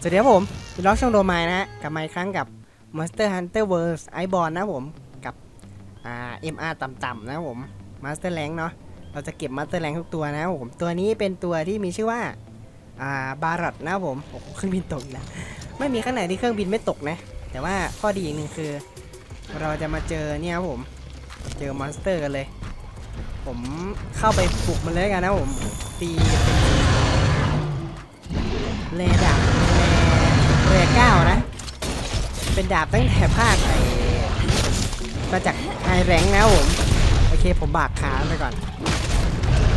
สวัสดีครับผมเป็นล็อกช่องโดมายนะฮะ กลับมาอีกครั้งกับ Monster Hunter World Iceborne นะผมกับอ่า MR ต่ำๆนะผม Master Rank เนาะเราจะเก็บ Master Rank ทุกตัวนะผม ตัวนี้เป็นตัวที่มีชื่อว่าอ่าบารอดนะผมโอ้เครื่องบินตกแล้วไม่มีข้างไหนที่เครื่องบินไม่ตกนะ แต่ว่าข้อดีอีกหนึ่งคือ เราจะมาเจอเนี่ยครับผมเจอมอนสเตอร์กันเลย ผมเข้าไปปลุกมันเลยกันนะผมตีเป็นเลดา เลเลเก้านะ เป็นดาบตั้งแต่ภาคไอมาจากไฮแรงนะผม โอเคผมบากขาไปก่อน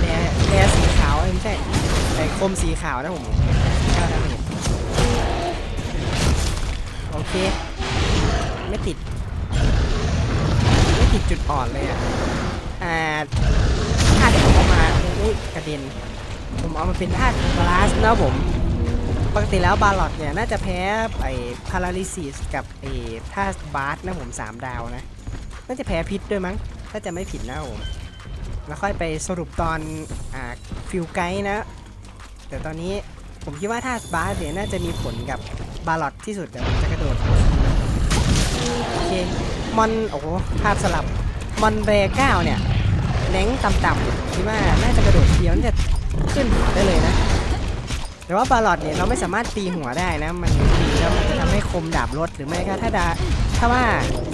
แลแลสีขาวเอ้ยไม่ใช่ไอคมสีขาวนะผมเก้าดาเมจโอเค ไม่ติด ไม่ติดจุดอ่อนเลยอะ อ่าธาตุที่ผมเอามาอุ้ยกระเด็น ผมเอามาเป็นธาตุบาลานซ์นะผม ปกติแล้วบาลอดเนี่ย น่าจะแพ้ไอ้พาราลิซิสกับไอ้ธาบาร์สนะผม 3 ดาวนะ น่าจะแพ้พิษด้วยมั้ง ถ้าจะไม่ผิดนะผม แล้วค่อยไปสรุปตอน อ่า ฟิลไกด์นะ แต่ตอนนี้ผมคิดว่าธาบาร์สเนี่ย น่าจะมีผลกับบาลอดที่สุดเดี๋ยวผมจะกระโดด โอเค มอน โอ้โห ภาพสลับ มอนเบรเก้าเนี่ยแรงต่ำๆคิดว่าน่าจะกระโดดเดียวน่าจะขึ้นหัวได้เลยนะ แต่ว่าบาลอดเนี่ยเราไม่สามารถตีหัวได้นะ มันตีแล้วมันจะทำให้คมดาบลดหรือไม่ก็ถ้าดาถ้าว่า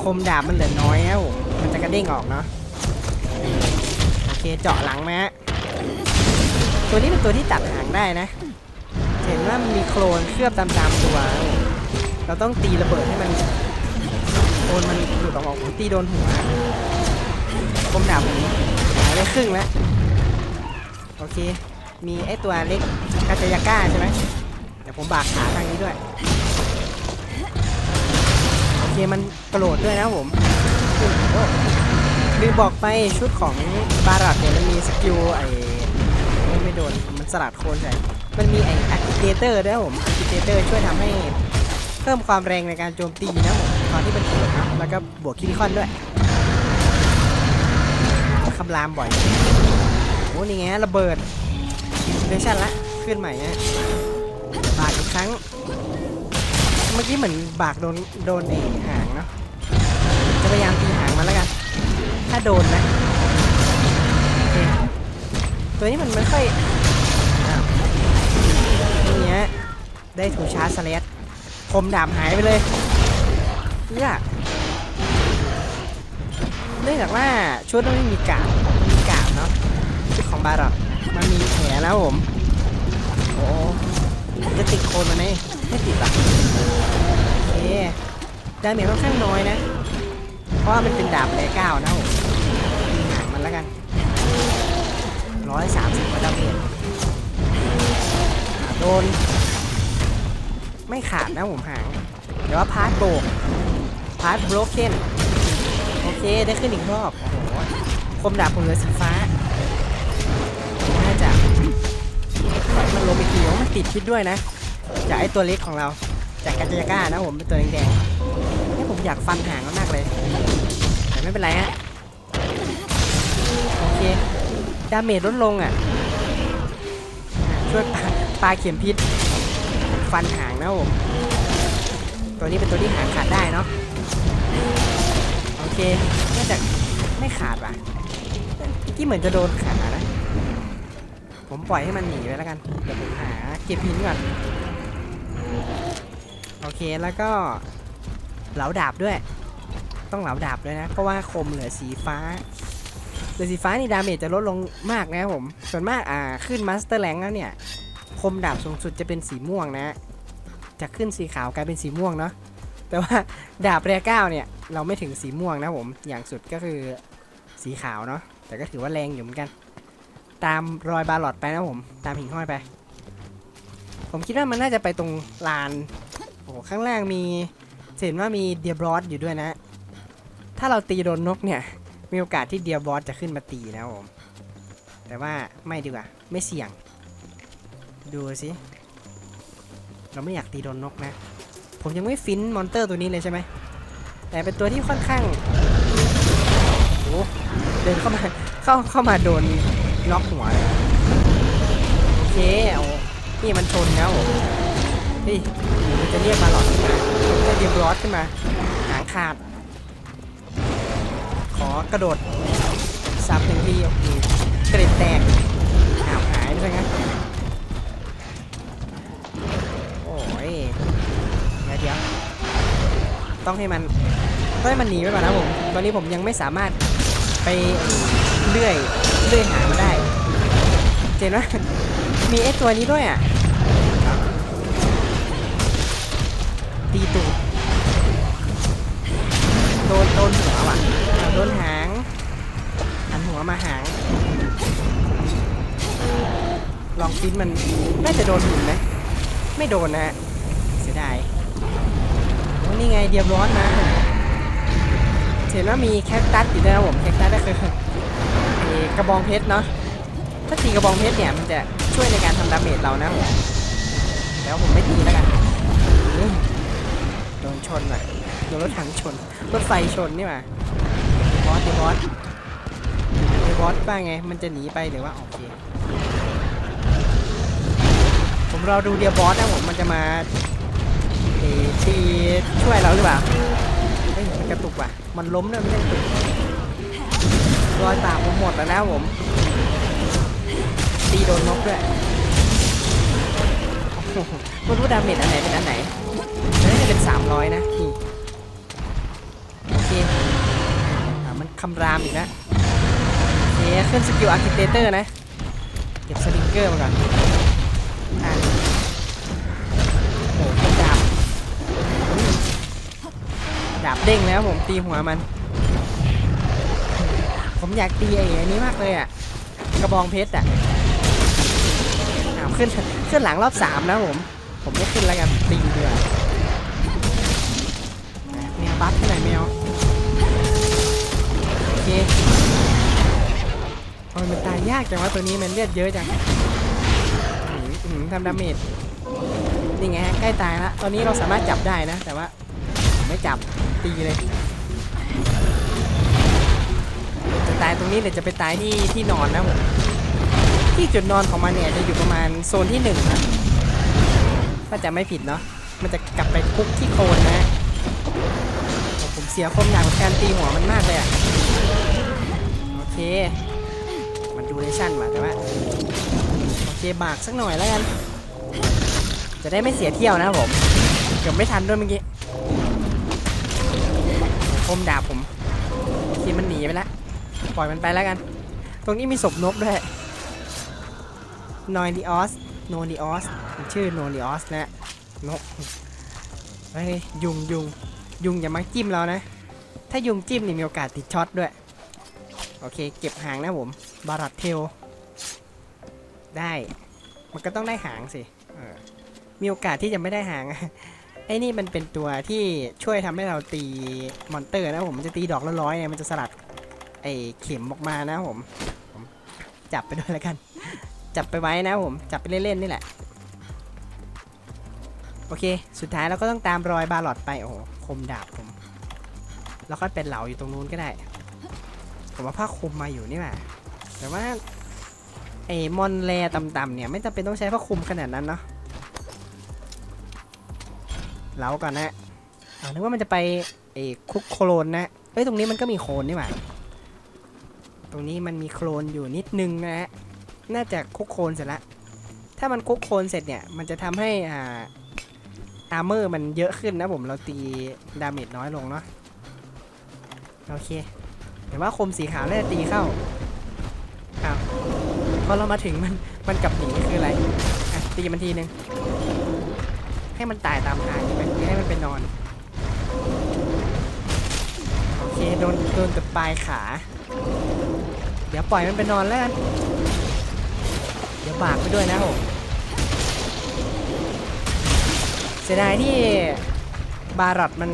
คมดาบมันเหลือน้อยนะผมมันจะกระเด้งออกเนาะโอเคเจาะหลังมาฮะตัวนี้เป็นตัวที่ตัดหางได้นะ เห็นว่ามันมีโคลนเคลือบตามๆตัว เราต้องตีระเบิดให้มันโดนมันหลุดออกมาผมตีโดนหัวคมดาบหายไปครึ่งแล้วโอเค มีไอตัวเล็กกาจยาก้าใช่ไหมเดี๋ยวผมบากขาทางนี้ด้วยโอเคมันกระโดดด้วยนะผมโอ้โหลืมบอกไปชุดของบารัดเนี่ยมันมีสกิลไอ้ไม่ไม่โดนมันสลัดโคนใส่มันมีไอ้อะคิเตเตอร์ด้วยผมอะคิเตเตอร์ช่วยทำให้เพิ่มความแรงในการโจมตีนะผมตอนที่เป็นเกิดนะแล้วก็บวกคิริคอนด้วยคำรามบ่อยโอ้นี่ไงระเบิด เดชั่นละขึ้นใหม่ฮะบากอีกครั้ง เมื่อกี้เหมือนบากโดนโดนเอหางเนาะจะพยายามตีหางมันแล้วกัน ถ้าโดนนะตัวนี้มันไม่ค่อยอ้าวนี่ฮะได้ถูชาร์จสเลสคมดาบหายไปเลยเพื่อเนื่องจากว่าชุดมันไม่มีกาบมีกาบเนาะชุดของบารอด มันมีแผลแล้วผม โอ้จะติดโคนมันไหมไม่ติดหรอกโอเคดาเมจค่อนข้างน้อยนะ เพราะว่ามันเป็นดาบแรเก้านะผมยิงหางมันแล้วกันร้อยสามสิบกว่าดาเมจอ่าโดน ไม่ขาดนะผมหางเดี๋ยวว่าพาร์ทโบกพาร์ทโบรกเก้นโอเคได้ขึ้นอีกรอบ โอ้โหคมดาบผมเหลือสีฟ้า มันลงไปทีมันติดพิษด้วยนะ จากไอตัวเล็กของเรา จากกาจยาก้านะผมเป็นตัวแดงๆนี่ผมอยากฟันหางมันมากเลย แต่ไม่เป็นไรฮะ โอเค ดาเมจลดลงอะอะช่วยปาปาเข็มพิษ ฟันหางนะผมตัวนี้เป็นตัวที่หางขาดได้เนาะ โอเคน่าจะไม่ขาดว่ะเมื่อกี้เหมือนจะโดนขานะ ผมปล่อยให้มันหนีไปแล้วกัน เดี๋ยวผมหาเก็บพินก่อน โอเคแล้วก็เหลาดาบด้วย ต้องเหลาดาบด้วยนะ เพราะว่าคมเหลือสีฟ้าเหลือสีฟ้านี่ดาเมจจะลดลงมากนะครับผม ส่วนมากอ่าขึ้นมาสเตอร์แรงแล้วเนี่ย คมดาบสูงสุดจะเป็นสีม่วงนะ จะขึ้นสีขาวกลายเป็นสีม่วงเนาะ แต่ว่าดาบเรียเก้าเนี่ยเราไม่ถึงสีม่วงนะผม อย่างสุดก็คือสีขาวเนาะ แต่ก็ถือว่าแรงอยู่เหมือนกัน ตามรอยบาลอดไปนะผม ตามหิ่งห้อยไป ผมคิดว่ามันน่าจะไปตรงลาน โอ้ข้างล่างมีเห็นว่ามีเดียบรอสอยู่ด้วยนะ ถ้าเราตีโดนนกเนี่ย มีโอกาสที่เดียบรอสจะขึ้นมาตีนะผม แต่ว่าไม่ดีกว่า ไม่เสี่ยง ดูสิ เราไม่อยากตีโดนนกนะ ผมยังไม่ฟินมอนเตอร์ตัวนี้เลยใช่ไหม แต่เป็นตัวที่ค่อนข้างโอ้เดินเข้ามา เข้าเข้ามาโดน น็อกหัวโอเคเอานี่มันชนแล้วเฮ้ยมันจะเรียกมาหลอดขึ้นมามันจะเรียกรอดขึ้นมา หางขาด ขอกระโดดซับหนึ่งทีโอเคกระเด็นแตกหาวหายไปซะงั้นโอ้ยเดี๋ยวเดี๋ยวต้องให้มันต้องให้มันหนีไปก่อนนะผม ตอนนี้ผมยังไม่สามารถไปเลื่อยเลื่อยหามันได้ เจนว่ามีไอ้ตัวนี้ด้วยอะ ตีตูดโดนโดนหัวว่ะโดนหางหันหัวมาหาง ลองฟินมันน่าจะโดนหุ่นไหมไม่โดนนะฮะเสียดายโอ้นี่ไงเดียบร้อนมาเห็นว่ามีแคคตัสอยู่ด้วยนะผมแคคตัสก็คือกระบองเพชรเนาะ ถ้าตีกระบองเพชรเนี่ยมันจะช่วยในการทำดาเมจเรานะผมแล้วผมไม่ตีแล้วกันโดนชนว่ะโดนรถถังชนรถไฟชนนี่หว่าบอสเดบอสเดบอสป้าไง มันจะหนีไปหรือว่าโอเคผมรอดูเดียบอสนะผมมันจะมาเอชีช่วยเราหรือเปล่าเฮ้ยกระตุกว่ะ มันล้มด้วยไม่ได้กระตุกรอยตามผมหมดแล้วนะผม ตีโดนนกด้วยไม่รู้ดาเมจอันไหนเป็นอันไหนน่าจะเป็น300นะนี่โอเคอะมันคำรามอีกนะโอเคขึ้นสกิลอาร์คิเตเตอร์นะ เก็บสลิงเกอร์มาก่อนอะโอ้โหดาบดาบเด้งแล้วผมตีหัวมัน ผมอยากตีไอ้อันนี้มากเลยอะ กระบองเพชรอะาวขึ้นขึ้นหลังรอบสามนะผม ผมไม่ขึ้นแล้วกันตีเดีกว่าแมวบัฟที่ไหนแมวโอเคทำไมมันตายยากจังวะตัวนี้มันเลือดเยอะจังอื้อหืออื้อหือทำดาเมจนี่ไงใกล้ตายแล้วตอนนี้เราสามารถจับได้นะ แต่ว่าไม่จับตีเลยจะตายตรงนี้เดี๋ยวจะไปตายที่ที่นอนนะผม ที่จุดนอนของมันเนี่ยจะอยู่ประมาณโซนที่หนึ่งนะถ้าจะไม่ผิดเนาะมันจะกลับไปคุกที่โคนนะผมเสียคมอยากกับการตีหัวมันมากเลยอะโอเค มันดูเรชั่นมาแต่ว่าโอเคบากสักหน่อยแล้วกันจะได้ไม่เสียเที่ยวนะผมเกือบไม่ทันด้วยเมื่อกี้คมดาบผมโอเคมันหนีไปแล้วปล่อยมันไปแล้วกัน ตรงนี้มีศพนกด้วย นอยดิออสโนดิออสชื่อโนดิออสนะนกเฮ้ยยุงยุงยุงอย่ามาจิ้มเรานะ ถ้ายุงจิ้มนี่มีโอกาสติดช็อตด้วย โอเค เก็บหางนะผม บารัดเทล ได้ มันก็ต้องได้หางสิมีโอกาสที่จะไม่ได้หางไอ้นี่มันเป็นตัวที่ช่วยทำให้เราตีมอนเตอร์นะผมมันจะตีดอกละร้อยเนี่ยมันจะสลัดไอ้เข็มออกมานะผม ผม จับไปด้วยแล้วกัน จับไปไว้นะผมจับไปเล่นๆนี่แหละ โอเค สุดท้ายเราก็ต้องตามรอยบาลอดไป โอ้โหคมดาบผม แล้วก็เป็นเหลาอยู่ตรงนู้นก็ได้ผมว่าผ้าคลุมมาอยู่นี่แหละแต่ว่าไอ้มอนแรต่ำๆเนี่ยไม่จำเป็นต้องใช้ผ้าคลุมขนาดนั้นเนาะเหลาก่อนนะอ่านึกว่ามันจะไปไอ้คุกโคลนนะ เอ้ยตรงนี้มันก็มีโคลนนี่หว่า ตรงนี้มันมีโคลนอยู่นิดนึงนะฮะ น่าจะคุกโคลนเสร็จและถ้ามันคุกโคลนเสร็จเนี่ย มันจะทำให้อ่าอาร์เมอร์มันเยอะขึ้นนะผม เราตีดาเมจน้อยลงเนาะ โอเค แต่ว่าคมสีขาวน่าจะตีเข้าอ้าวพอเรามาถึงมัน มันกลับหนีคืออะไรอะตีมันทีนึง ให้มันตายตามทางใช่ไปให้มันไปนอน โอเค โดน โดนแต่ปลายขา เดี๋ยวปล่อยมันไปนอนแล้วกัน ดี๋ยวบากไปด้วยนะผมเสียดายที่บารอดมัน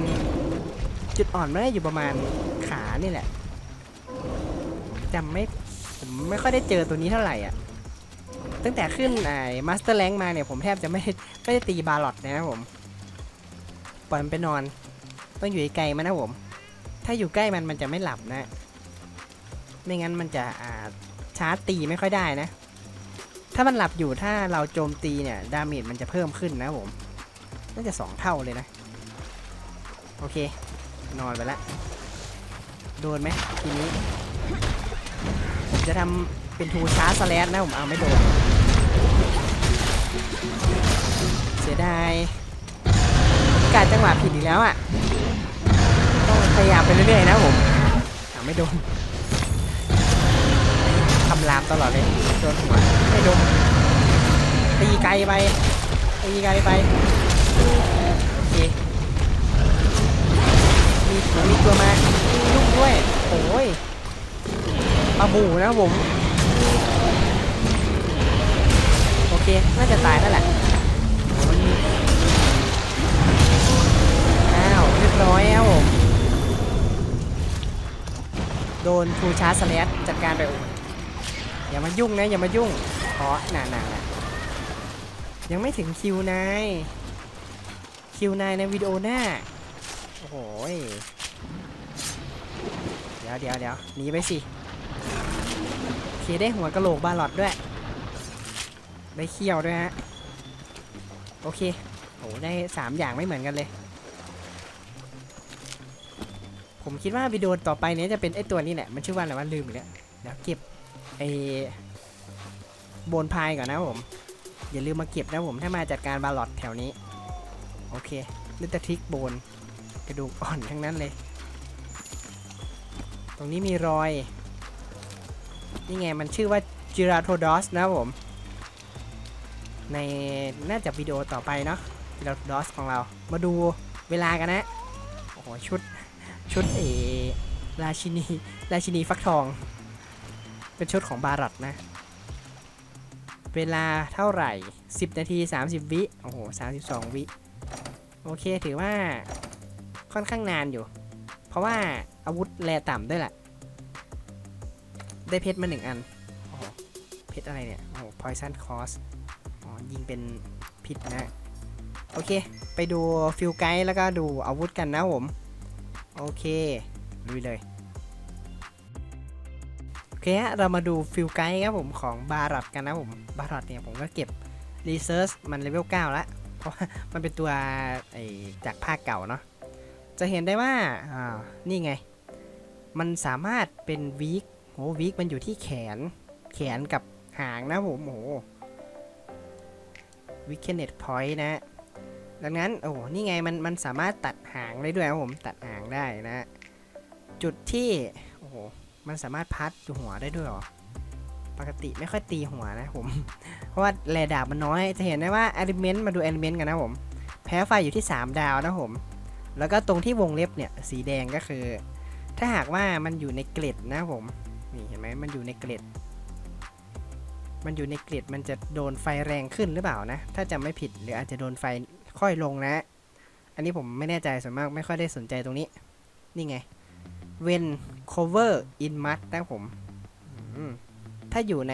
จุดอ่อนไม่ได้อยู่ประมาณขานี่แหละจำไม่ผมไม่ค่อยได้เจอตัวนี้เท่าไหร่อะตั้งแต่ขึ้นไอ้มาสเตอร์แลงมาเนี่ยผมแทบจะไม่ได้ไม่ได้ตีบารอดนะครับผมปล่อยมันไปนอน ต้องอยู่ไกลมันนะผม ถ้าอยู่ใกล้มันมันจะไม่หลับนะ ไม่งั้นมันจะอ่าชาร์จตีไม่ค่อยได้นะ ถ้ามันหลับอยู่ถ้าเราโจมตีเนี่ยดาเมจมันจะเพิ่มขึ้นนะผมน่าจะสองเท่าเลยนะ โอเค นอนไปละ โดนไหมทีนี้ ผมจะทำเป็นทูชาร์สแลนนะผมเอาไม่โดน เสียดายกาจังหวะผิดอีกแล้วอะ ต้องพยายามไปเรื่อยๆนะผมเอาไม่โดนคำรามตลอดเลย โดนหัว ไม่โดนตีไกลไปตีไกลไปโอเคมีหนูมีตัวมายุ่งด้วยโอ้ยปลาบูนะผมโอเคน่าจะตายแล้วแหละนมีอ้าวเรียบร้อยครับผมโดนทูชาร์สแลสจัดการไปอยอย่ามายุ่งนะอย่ามายุ่งาะนาน่าน่ายังไม่ถึงคิวนาย คิวนายในวิดีโอหน้า โอ้โหเดี๋ยวเดี๋ยวเดี๋ยวหนีไปสิโอเคได้หัวกะโหลกบาลอดด้วย ได้เขี้ยวด้วยฮะ โอเค โอ้ได้สามอย่างไม่เหมือนกันเลย ผมคิดว่าวิดีโอต่อไปนี้จะเป็นไอตัวนี้แหละ มันชื่อว่าอะไรวะลืมอีกแล้วเดี๋ยวเก็บไอ บนพายก่อนนะผม อย่าลืมมาเก็บนะผมถ้ามาจัดการบาลอดแถวนี้ โอเคลิตทิกโบน กระดูกอ่อนทั้งนั้นเลย ตรงนี้มีรอย นี่ไงมันชื่อว่าจิราโทดอสนะผม ในน่าจะวิดีโอต่อไปเนาะจิราโทดอสของเรา มาดูเวลากันนะ โอ้โหชุดชุดเอราชินี ราชินีฟักทอง เป็นชุดของบารัตนะ เวลาเท่าไหร่ 10 นาที 30 วิ โอ้โห 32 วิ โอเค ถือว่าค่อนข้างนานอยู่ เพราะว่าอาวุธแรต่ำด้วยแหละ ได้เพชรมาหนึ่งอัน โอ้โห เพชรอะไรเนี่ย โอ้โห poison cost อ๋อ ยิงเป็นพิษนะ โอเค ไปดูฟิลไกด์แล้วก็ดูอาวุธกันนะผม โอเคลุยเลย เคฮะเรามาดูฟิลไกด์ครับผมของบารอดกันนะผมบารอดเนี่ยผมก็เก็บรีเซิร์ชมันเลเวล9แล้วเพราะว่ามันเป็นตัวไอจากภาคเก่าเนาะจะเห็นได้ว่าอ่านี่ไง มันสามารถเป็นวีคโหวีคมันอยู่ที่แขนแขนกับหางนะผมโหวิกเ n เน็ตพอยต์นะ ดังนั้นโอ้โหนี่ไงมันมันสามารถตัดหางได้ด้วยครับผมตัดหางได้นะ จุดที่โอ้ มันสามารถพัดหัวได้ด้วยหรอ ปกติไม่ค่อยตีหัวนะผม เพราะว่าแรดาบมันน้อย จะเห็นได้ว่า element มาดู element กันนะผม แพ้ไฟอยู่ที่ 3 ดาวนะผม แล้วก็ตรงที่วงเล็บเนี่ย สีแดงก็คือ ถ้าหากว่ามันอยู่ในเกล็ดนะผม นี่เห็นไหมมันอยู่ในเกล็ดมันอยู่ในเกล็ดมันจะโดนไฟแรงขึ้นหรือเปล่านะ ถ้าจำไม่ผิดหรืออาจจะโดนไฟค่อยลงนะ อันนี้ผมไม่แน่ใจส่วนมากไม่ค่อยได้สนใจตรงนี้ นี่ไง when cover in mud นะผมถ้าอยู่ใน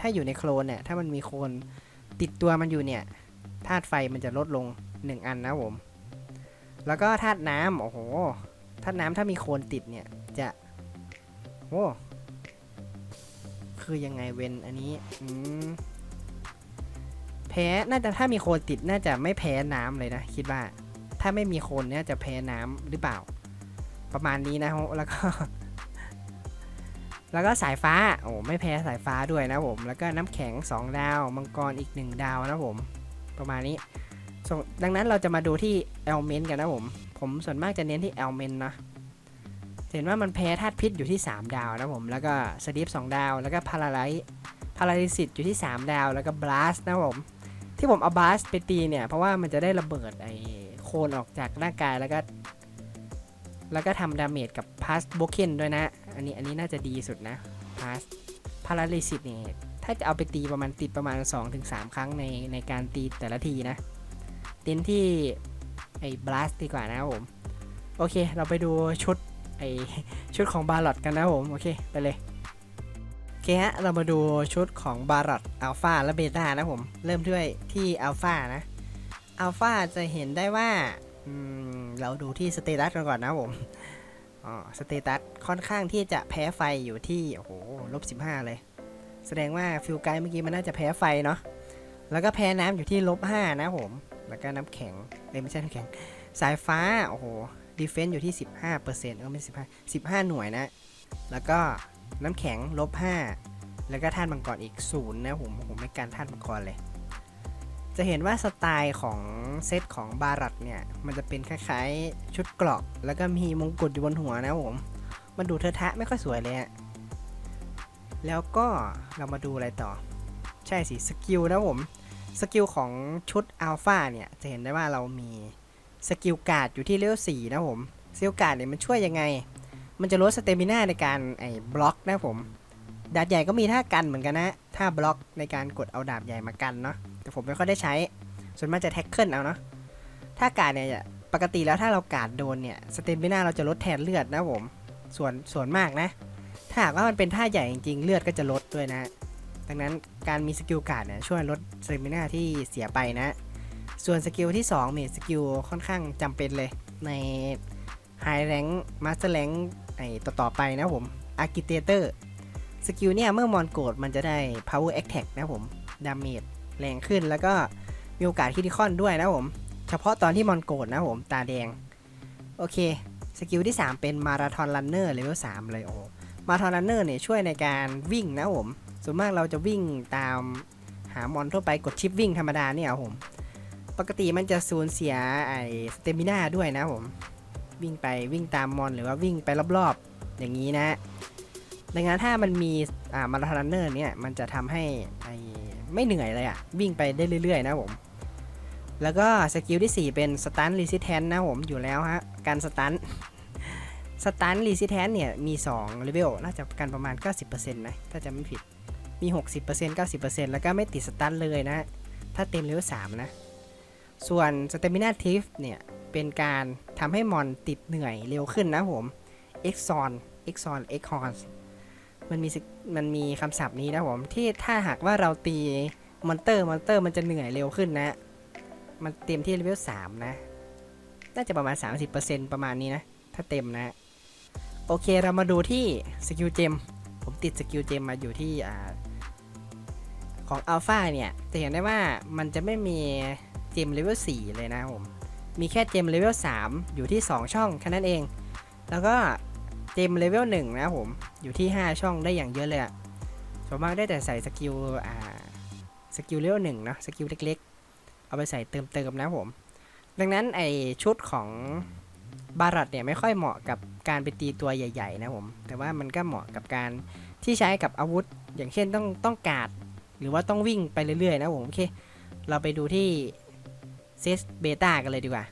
ถ้าอยู่ในโคลนเนี่ย ถ้ามันมีโคลนติดตัวมันอยู่เนี่ยธาตุไฟมันจะลดลง 1 อันนะผม แล้วก็ธาตุน้ำโอ้โหธาตุน้ำถ้ามีโคลนติดเนี่ยจะโอ้คือยังไงเวนอันนี้อืมแพ้น่าจะถ้ามีโคลนติดน่าจะไม่แพ้น้ำเลยนะ คิดว่า ถ้าไม่มีโคลนเนี่ยจะแพ้น้ำหรือเปล่า ประมาณนี้นะฮะแล้วก็ แล้วก็สายฟ้าโอ้ไม่แพ้สายฟ้าด้วยนะผม แล้วก็น้ำแข็ง 2 ดาว มังกรอีก 1 ดาวนะผม ประมาณนี้ดังนั้นเราจะมาดูที่ element กันนะผม ผมส่วนมากจะเน้นที่ element นะเห็นว่ามันแพ้ธาตุพิษอยู่ที่ 3 ดาวนะผม แล้วก็สตีฟ2ดาว แล้วก็พาราไลท์พาราลิซิตอยู่ที่ 3 ดาว แล้วก็บลัสนะผม ที่ผมเอาบลัสไปตีเนี่ย เพราะว่ามันจะได้ระเบิดไอโคลนออกจากร่างกายแล้วก็ แล้วก็ทำดาเมจกับพาสโบเคนด้วยนะ อันนี้อันนี้น่าจะดีสุดนะพาสพาราลิซิตเนี่ยถ้าจะเอาไปตีประมาณติดประมาณ 2-3 ครั้งในในการตีแต่ละทีนะเน้นที่ไอ้บลัสดีกว่านะครับผม โอเค เราไปดูชุดไอชุดของบาร์ลอดกันนะครับผม โอเค ไปเลย โอเคฮะ เรามาดูชุดของบาร์ลอดอัลฟาและเบต้านะผม เริ่มด้วยที่อัลฟานะอัลฟาจะเห็นได้ว่าเราดูที่สเตตัสกันก่อนนะผม อ๋อสเตตัสค่อนข้างที่จะแพ้ไฟอยู่ที่ โอ้โหลบ15เลย แสดงว่าฟิลไกด์เมื่อกี้มันน่าจะแพ้ไฟเนาะแล้วก็แพ้น้ำอยู่ที่ลบ5นะผม แล้วก็น้ำแข็งเอ้ยไม่ใช่น้ำแข็ง สายฟ้า โอ้โหดีเฟนซ์อยู่ที่ 15%เออไม่15 15หน่วยนะ แล้วก็น้ำแข็งลบ5แล้วก็ธาตุมังกรอีกศูนย์นะผมผมไม่การธาตุมังกรเลย จะเห็นว่าสไตล์ของเซตของบารัตเนี่ย มันจะเป็นคล้ายๆ ชุดเกราะแล้วก็มีมงกุฎอยู่บนหัวนะผม มันดูเทอะทะไม่ค่อยสวยเลยอะแล้วก็เรามาดูอะไรต่อ ใช่สิสกิลนะผม สกิลของชุดอัลฟาเนี่ย จะเห็นได้ว่าเรามีสกิลการ์ดอยู่ที่เลเวล4นะผมสกิลการ์ดเนี่ยมันช่วยยังไง มันจะลดสเตมิน่าในการไอ้บล็อกนะผม ดาบใหญ่ก็มีท่ากันเหมือนกันนะท่าบล็อกในการกดเอาดาบใหญ่มากันเนาะ แต่ผมไม่ค่อยได้ใช้ ส่วนมากจะแท็กเกิลเอาเนาะถ้าการ์ดเนี่ยปกติแล้วถ้าเราการ์ดโดนเนี่ยสเตมิน่าเราจะลดแทนเลือดนะผมส่วนส่วนมากนะ ถ้าหากว่ามันเป็นท่าใหญ่จริงๆเลือดก็จะลดด้วยนะ ดังนั้นการมีสกิลการ์ดเนี่ยช่วยลดสเตมิน่าที่เสียไปนะ ส่วนสกิลที่2เนี่ยสกิลค่อนข้างจำเป็นเลยใน High Rank Master Rank ไอ้ต่อๆไปนะผม Architector สกิลเนี่ยเมื่อมอนโกรธมันจะได้ Power Attack นะผมดาเมจ แรงขึ้นแล้วก็มีโอกาสคิดิคอนด้วยนะผม เฉพาะตอนที่มอนโกรธนะผมตาแดง โอเค สกิลที่ 3 เป็นมาราธอนรันเนอร์เลเวล3เลยโอ้มาราธอนรันเนอร์เนี่ยช่วยในการวิ่งนะผมส่วนมากเราจะวิ่งตามหามอนทั่วไปกดชิปวิ่งธรรมดาเนี่ยผมปกติมันจะสูญเสียไอ้สเตมิน่าด้วยนะผมวิ่งไปวิ่งตามมอนหรือว่าวิ่งไปรอบๆ อย่างนี้นะดังนั้นถ้ามันมีอ่ามาราธอนรันเนอร์เนี่ยมันจะทำให้ ไม่เหนื่อยเลยอะวิ่งไปได้เรื่อย ๆ นะผม แล้วก็สกิลที่ 4 เป็นสตันรีสิแทนนะผมอยู่แล้วฮะ การสตันสตันรีสิแทนเนี่ยมี2เลเวลน่าจะกันประมาณ 90%นะถ้าจะไม่ผิดมี 60% 90%แล้วก็ไม่ติดสตันเลยนะ ถ้าเต็มเลเวล3นะ ส่วนสเตมินาทิฟเนี่ยเป็นการทำให้มอนติดเหนื่อยเร็วขึ้นนะผม e x o n e x o n e x h o r n มันมีมันมีคำศัพท์นี้นะผมที่ถ้าหากว่าเราตีมอนเตอร์มอนเตอร์มันจะเหนื่อยเร็วขึ้นนะ มันเต็มที่เลเวล3นะ น่าจะประมาณ 30%ประมาณนี้นะ ถ้าเต็มนะ โอเคเรามาดูที่สกิลเจมผมติดสกิลเจมมาอยู่ที่อ่าของอัลฟาเนี่ยจะเห็นได้ว่ามันจะไม่มีเจมเลเวล4เลยนะผม มีแค่เจมเลเวล3อยู่ที่ 2 ช่องแค่นั้นเอง แล้วก็ เจมเลเวล1นะผมอยู่ที่ 5 ช่องได้อย่างเยอะเลยอะส่วนมากได้แต่ใส่สกิลอ่าสกิลเลเวล1เนาะสกิลเล็กๆ เอาไปใส่เติมๆนะผม ดังนั้นไอชุดของบารัตเนี่ยไม่ค่อยเหมาะกับการไปตีตัวใหญ่ ๆ นะผม แต่ว่ามันก็เหมาะกับการที่ใช้กับอาวุธ อย่างเช่นต้องต้องการดหรือว่าต้องวิ่งไปเรื่อย ๆ นะผม โอเค เราไปดูที่เซตเบต้ากันเลยดีกว่า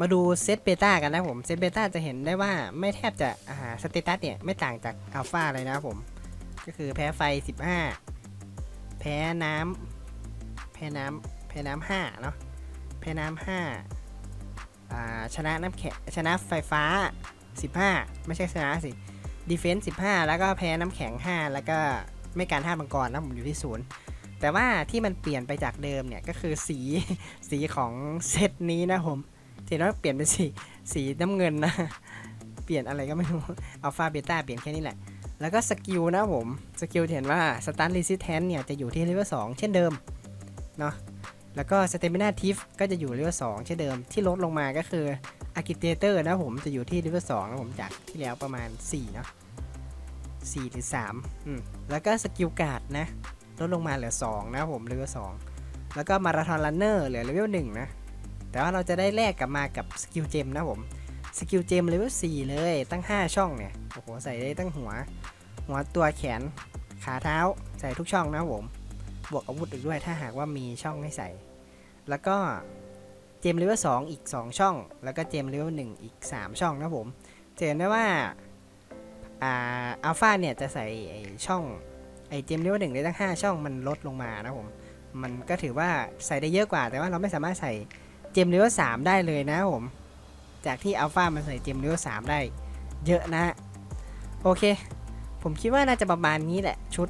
มาดูเซตเบต้ากันนะผมเซตเบต้าจะเห็นได้ว่าไม่แทบจะอ่าสเตตัสเนี่ยไม่ต่างจากอัลฟาเลยนะผม ก็คือแพ้ไฟ 15 แพ้น้ำแพ้น้ำแพ้น้ำ5เนาะแพ้น้ำ5อ่าชนะน้ำแข็งชนะไฟฟ้า 15 ไม่ใช่ชนะสิดีเฟนส์15 แล้วก็แพ้น้ำแข็ง 5 แล้วก็ไม่การท่าตุมังกรนะผมอยู่ที่ศูนย์แต่ว่าที่มันเปลี่ยนไปจากเดิมเนี่ยก็คือสีสีของเซตนี้นะผม เห็นว่าเปลี่ยนเป็นสีสีน้ำเงินนะ เปลี่ยนอะไรก็ไม่รู้อัลฟาเบต้าเปลี่ยนแค่นี้แหละ แล้วก็สกิลนะผมสกิลเห็นว่าสตันรีสิสแทนเนี่ยจะอยู่ที่เลเวล2เช่นเดิมเนาะแล้วก็สเตมินาทิฟก็จะอยู่เลเวล2เช่นเดิม ที่ลดลงมาก็คืออาร์กิเตเตอร์นะผมจะอยู่ที่เลเวล2นะผมจากที่แล้วประมาณ4เนาะ4หรือ3อืมแล้วก็สกิลการ์ดนะลดลงมาเหลือ 2 นะผมเลเวล2แล้วก็มาราธอนรันเนอร์เหลือเลเวล1นะ แต่ว่าเราจะได้แลกกลับมากับสกิลเจมนะผมสกิลเจมเลเวล4เลยตั้ง 5 ช่องเนี่ยโอ้โหใส่ได้ตั้งหัว หัวตัวแขนขาเท้าใส่ทุกช่องนะผม บวกอาวุธอีกด้วยถ้าหากว่ามีช่องให้ใส่ แล้วก็เจมเลเวล2อีก 2 ช่อง แล้วก็เจมเลเวล1อีก 3 ช่องนะผมจะเห็นได้ว่าอ่าอัลฟาเนี่ยจะใส่ไอช่องไอเจมเลเวล1ได้ตั้ง 5 ช่องมันลดลงมานะผม มันก็ถือว่าใส่ได้เยอะกว่าแต่ว่าเราไม่สามารถใส่ เจมเลเวล3ได้เลยนะผม จากที่อัลฟามันใส่เจมเลเวล3ได้ เยอะนะ โอเค ผมคิดว่าน่าจะประมาณนี้แหละชุด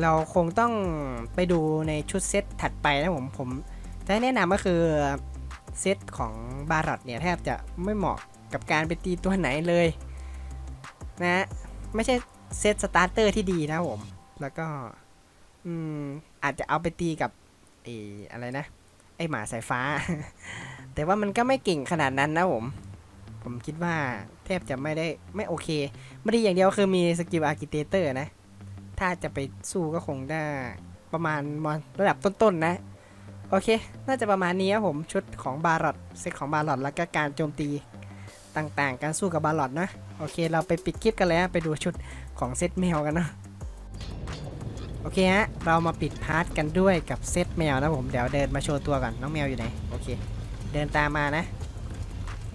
เราคงต้องไปดูในชุดเซตถัดไปนะผม ผมจะแนะนำก็คือเซตของบารัตเนี่ยแทบจะไม่เหมาะกับการไปตีตัวไหนเลยนะไม่ใช่เซตสตาร์เตอร์ที่ดีนะผม แล้วก็ อืม อาจจะเอาไปตีกับเอออะไรนะ ไอหมาสายฟ้า แต่ว่ามันก็ไม่เก่งขนาดนั้นนะผม ผมคิดว่าแทบจะไม่ได้ไม่โอเค ไม่ดีอย่างเดียวคือมีสกิลอาร์กิเตเตอร์นะ ถ้าจะไปสู้ก็คงได้ประมาณมอนระดับต้นๆนะ โอเค น่าจะประมาณนี้ครับผมชุดของบารอดเซตของบารอดแล้วก็การโจมตีต่างๆ การสู้กับบารอดนะ โอเค เราไปปิดคลิปกันเลยฮะไปดูชุดของเซตแมวกันเนาะ โอเคฮะ เรามาปิดพาร์ทกันด้วยกับเซตแมวนะผม เดี๋ยวเดินมาโชว์ตัวก่อน น้องแมวอยู่ไหน โอเค เดินตามมานะ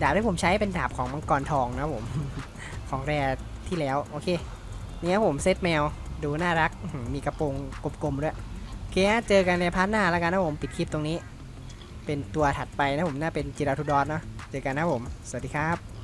ดาบที่ผมใช้เป็นดาบของมังกรทองนะผม ของแรที่แล้ว โอเค เนี่ครับผมเซตแมว ดูน่ารัก มีกระโปรงกลมๆด้วย โอเคฮะ เจอกันในพาร์ทหน้าแล้วกันนะผม ปิดคลิปตรงนี้ เป็นตัวถัดไปนะผม น่าเป็นจิราทูดอนเนาะ เจอกันนะผม สวัสดีครับ